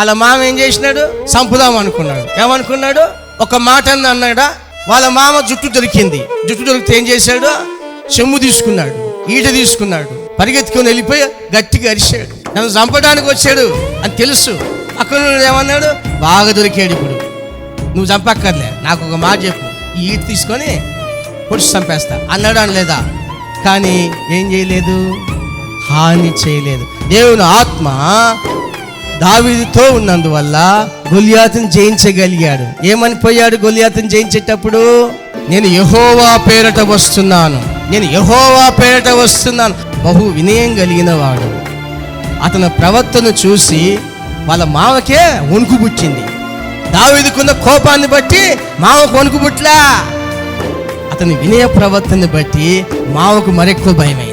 వాళ్ళ మామ ఏం చేసినాడు? చంపుదాం అనుకున్నాడు. ఏమనుకున్నాడు? ఒక మాట అని అన్నాడా? వాళ్ళ మామ జుట్టు దొరికింది. జుట్టు దొరికితే ఏం చేశాడు? చెమ్ము తీసుకున్నాడు. ఈట తీసుకున్నాడు. పరిగెత్తుకొని వెళ్ళిపోయి గట్టిగా అరిశాడు నన్ను చంపడానికి వచ్చాడు అని తెలుసు. అక్కడ ఏమన్నాడు? బాగా దొరికాడు ఇప్పుడు. నువ్వు చంపక్కర్లే. నాకు ఒక మాట చెప్పు. ఈ ఈట తీసుకొని పొడిచి చంపేస్తా. అన్నాడు అనలేదా? కానీ ఏం చేయలేదు? హాని చేయలేదు. దేవుని ఆత్మ దావీదుతో ఉన్నందువల్ల గొలియాతును జయించగలిగాడు. ఏమని పోయాడు గొలియాతును జయించేటప్పుడు? నేను యహోవా పేరట వస్తున్నాను. నేను యహోవా పేరట వస్తున్నాను. బహు వినయం కలిగిన వాడు అతని ప్రవర్తన చూసి వాళ్ళ మామకే వణుకుబుచ్చింది పుట్టింది. దావీదుకున్న కోపాన్ని బట్టి మామకు వణుకుబుట్లా అతని వినయ ప్రవర్తనని బట్టి మావకు మరెక్కువ భయమైంది